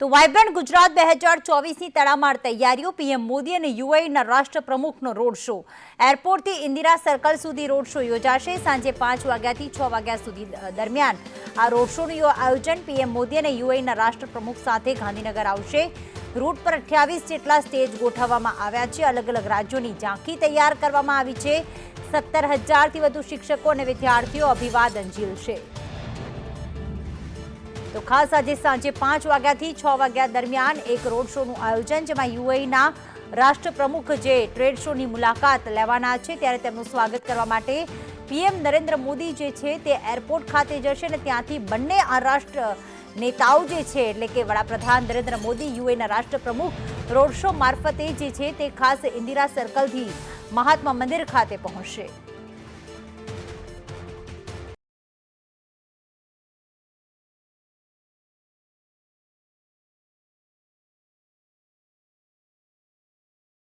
તો વાયબ્રન્ટ ગુજરાત બે હજાર ચોવીસની તડામાર તૈયારીઓ. પીએમ મોદી અને યુએઈના રાષ્ટ્રપ્રમુખનો રોડ શો. એરપોર્ટથી ઇન્દિરા સર્કલ સુધી રોડ શો યોજાશે. સાંજે પાંચ વાગ્યાથી છ વાગ્યા સુધી દરમિયાન આ રોડ શોનું આયોજન પીએમ મોદી અને યુએઈના રાષ્ટ્રપ્રમુખ સાથે ગાંધીનગર આવશે. રૂટ પર અઠ્યાવીસ જેટલા સ્ટેજ ગોઠવવામાં આવ્યા છે. અલગ અલગ રાજ્યોની ઝાંખી તૈયાર કરવામાં આવી છે. સત્તર હજારથી વધુ શિક્ષકો અને વિદ્યાર્થીઓ અભિવાદન ઝીલશે. તો ખાસ આજે સાંજે પાંચ વાગ્યાથી છ વાગ્યા દરમિયાન એક રોડ શોનું આયોજન, જેમાં યુએઈના રાષ્ટ્રપ્રમુખ જે ટ્રેડ શોની મુલાકાત લેવાના છે, ત્યારે તેમનું સ્વાગત કરવા માટે પીએમ નરેન્દ્ર મોદી જે છે તે એરપોર્ટ ખાતે જશે અને ત્યાંથી બંને આ રાષ્ટ્ર નેતાઓ જે છે, એટલે કે વડાપ્રધાન નરેન્દ્ર મોદી યુએના રાષ્ટ્રપ્રમુખ રોડ શો મારફતે જે છે તે ખાસ ઇન્દિરા સર્કલથી મહાત્મા મંદિર ખાતે પહોંચશે.